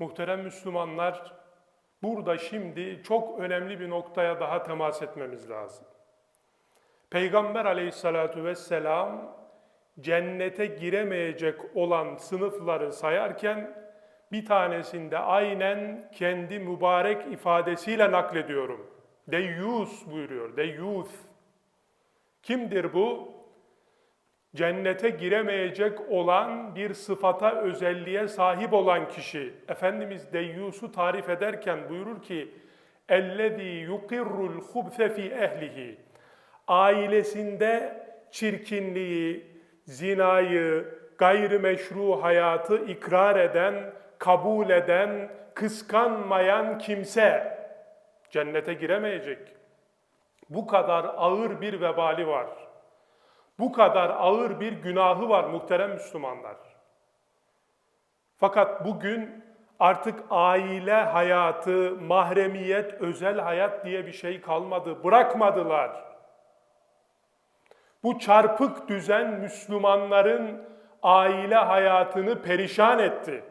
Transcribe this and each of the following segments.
Muhterem Müslümanlar, burada şimdi çok önemli bir noktaya daha temas etmemiz lazım. Peygamber aleyhissalatu vesselam cennete giremeyecek olan sınıfları sayarken bir tanesinde aynen kendi mübarek ifadesiyle naklediyorum. Deyyus buyuruyor, deyyus. Kimdir bu? Cennete giremeyecek olan bir sıfata, özelliğe sahip olan kişi. Efendimiz deyyusu tarif ederken buyurur ki, اَلَّذ۪ي يُقِرُّ الْخُبْثَ ف۪ي ehlihi. Ailesinde çirkinliği, zinayı, gayrimeşru hayatı ikrar eden, kabul eden, kıskanmayan kimse cennete giremeyecek. Bu kadar ağır bir vebali var. Bu kadar ağır bir günahı var muhterem Müslümanlar. Fakat bugün artık aile hayatı, mahremiyet, özel hayat diye bir şey kalmadı. Bırakmadılar. Bu çarpık düzen Müslümanların aile hayatını perişan etti.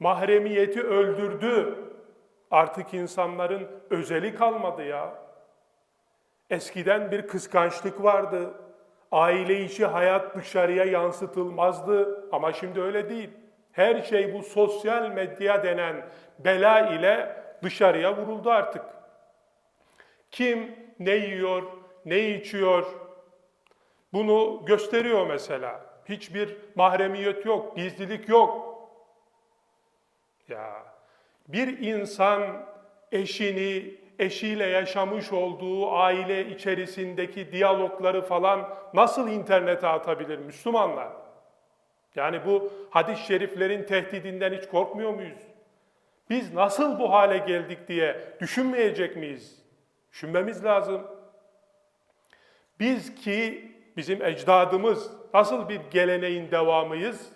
Mahremiyeti öldürdü. Artık insanların özeli kalmadı ya. Eskiden bir kıskançlık vardı. Aile içi hayat dışarıya yansıtılmazdı ama şimdi öyle değil. Her şey bu sosyal medya denen bela ile dışarıya vuruldu artık. Kim ne yiyor, ne içiyor bunu gösteriyor mesela. Hiçbir mahremiyet yok, gizlilik yok. Ya bir insan eşini, eşiyle yaşamış olduğu aile içerisindeki diyalogları falan nasıl internete atabilir Müslümanlar? Yani bu hadis-i şeriflerin tehdidinden hiç korkmuyor muyuz? Biz nasıl bu hale geldik diye düşünmeyecek miyiz? Düşünmemiz lazım. Biz ki bizim ecdadımız nasıl bir geleneğin devamıyız?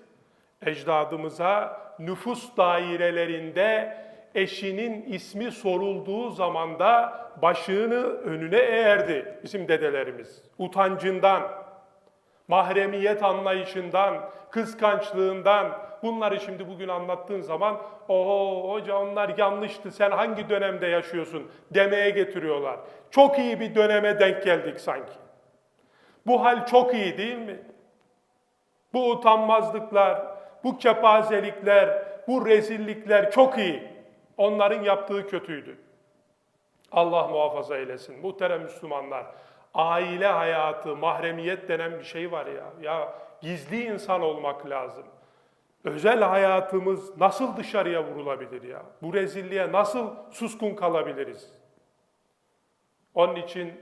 Ecdadımıza nüfus dairelerinde eşinin ismi sorulduğu zaman da başını önüne eğerdi bizim dedelerimiz. Utancından, mahremiyet anlayışından, kıskançlığından bunları şimdi bugün anlattığın zaman oho hoca onlar yanlıştı sen hangi dönemde yaşıyorsun demeye getiriyorlar. Çok iyi bir döneme denk geldik sanki. Bu hal çok iyi değil mi? Bu utanmazlıklar, bu kepazelikler, bu rezillikler çok iyi. Onların yaptığı kötüydü. Allah muhafaza eylesin. Muhterem Müslümanlar, aile hayatı, mahremiyet denen bir şey var ya. Ya gizli insan olmak lazım. Özel hayatımız nasıl dışarıya vurulabilir ya? Bu rezilliğe nasıl suskun kalabiliriz? Onun için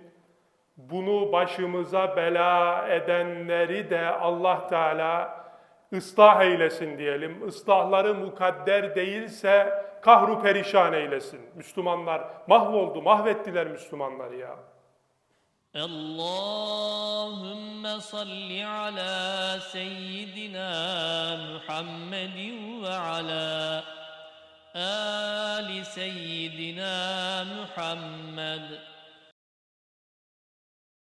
bunu başımıza bela edenleri de Allah Teala ıslah eylesin diyelim. Islahları mukadder değilse kahru perişan eylesin. Müslümanlar mahvoldu, mahvettiler Müslümanları ya. Allahümme salli ala seyyidina Muhammedin ve ala ali seyyidina Muhammed.